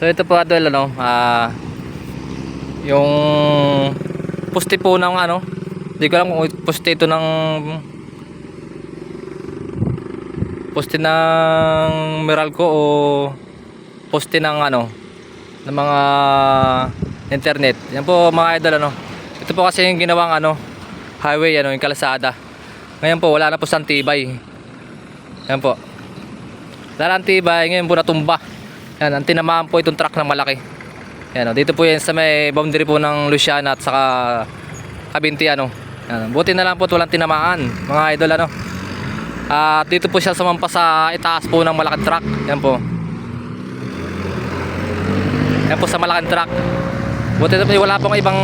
So ito po idol ano, ah yung poste po ng ano, hindi ko alam kung poste ito ng poste ng Meralco o poste ng ano ng mga internet. Yan po mga idol ano. Ito po kasi yung ginawang ano highway ano, yung kalsada. Ngayon po wala na po sa tibay. Yan po. Wala na tibay, ngayon po natumba. Yan, ang tinamaan po itong truck na malaki. Yan, oh, dito po yan sa may boundary po ng Luciana at saka Kabinti ano. Yan, buti na lang po at walang tinamaan, mga idol ano. At dito po siya sumampa sa itaas po ng malaking truck. Yan po. Yan po sa malaking truck. Buti na po wala pong ibang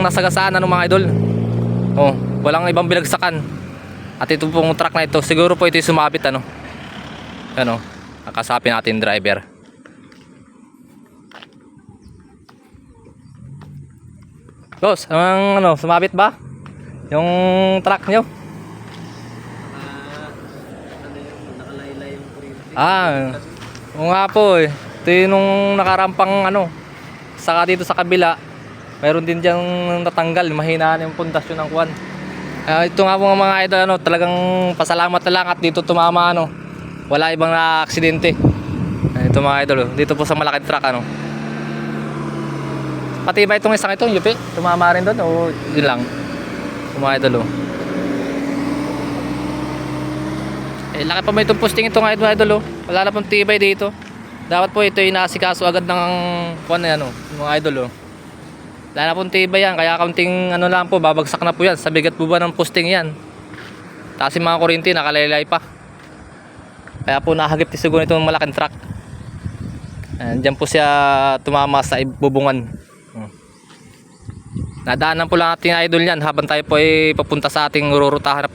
nasagasaan ano mga idol. Oh, walang ibang bilagsakan. At ito pong truck na ito, siguro po ito yung sumabit ano. Ano, nakasapin natin driver. Boss, ang ano, sumabit ba? Yung truck nyo? Nakalaylay yung kuryente. Ah, oo nga po eh. Ito yung nung nakarampang ano, saka dito sa kabila, mayroon din diyang natanggal, mahinaan yung pundasyon ng kwan. Ah, ito nga po mga idol, ano, talagang pasalamat na lang at dito tumama ano, wala ibang na aksidente. Ah, Ito mga idol, oh. dito po sa malaking truck ano. Pati ba itong isang ito, yupi? Tumama rin doon o yun lang? Mga idol oh. Eh, laki pa ba itong posting ito nga idol, oh. Wala na pong tibay dito. Dapat po ito yung nasikaso agad ng yan oh, mga idol oh. Wala na pong tibay yan, kaya kaunting ano lang po, babagsak na po yan. Sa bigat po ba ng posting yan? Tapos yung mga kurinti, nakalaylay pa. Kaya po nakagip tisugo itong malaking truck. Ayan, dyan po siya tumama sa bubungan. Nadaanan po lang natin idol yan habang tayo po ay papunta sa ating rurutahan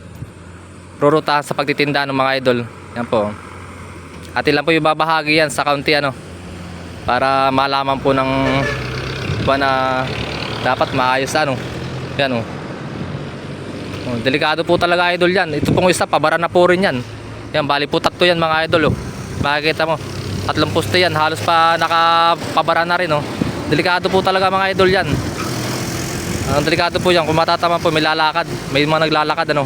rurutahan sa pagtitinda ng mga idol. Yan po. Atin lang po yung babahagi yan sa kaunti ano para malaman po ng ba na dapat maayos ano. Yan oh. oh. Delikado po talaga idol yan. Ito pong isa pabara na po rin yan. Yan bali po tatlo yan mga idol oh. Makikita mo. Tatlong poste yan halos pa nakapabara na rin oh. Delikado po talaga mga idol yan. Ang delikado po yan kung matatama po may lalakad. May mga naglalakad ano.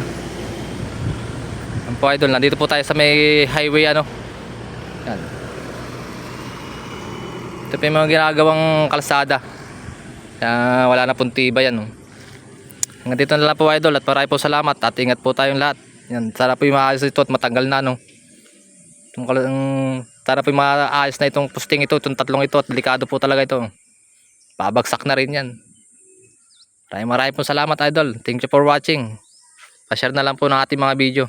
Yan po idol, nandito po tayo sa may highway ano. Yan. Ito po yung mga ginagawang kalsada. Kaya wala na pong tibay yan. Oh. Hanggang dito na lang po idol at maraming po salamat at ingat po tayong lahat. Yan, sana po yung maayos ito at matanggal na no. Itong, ang, sana po yung maayos na itong posting ito, itong tatlong ito at delikado po talaga ito. Babagsak na rin yan. Maraming maraming po salamat idol. Thank you for watching. Pa-share na lang po ng ating mga video.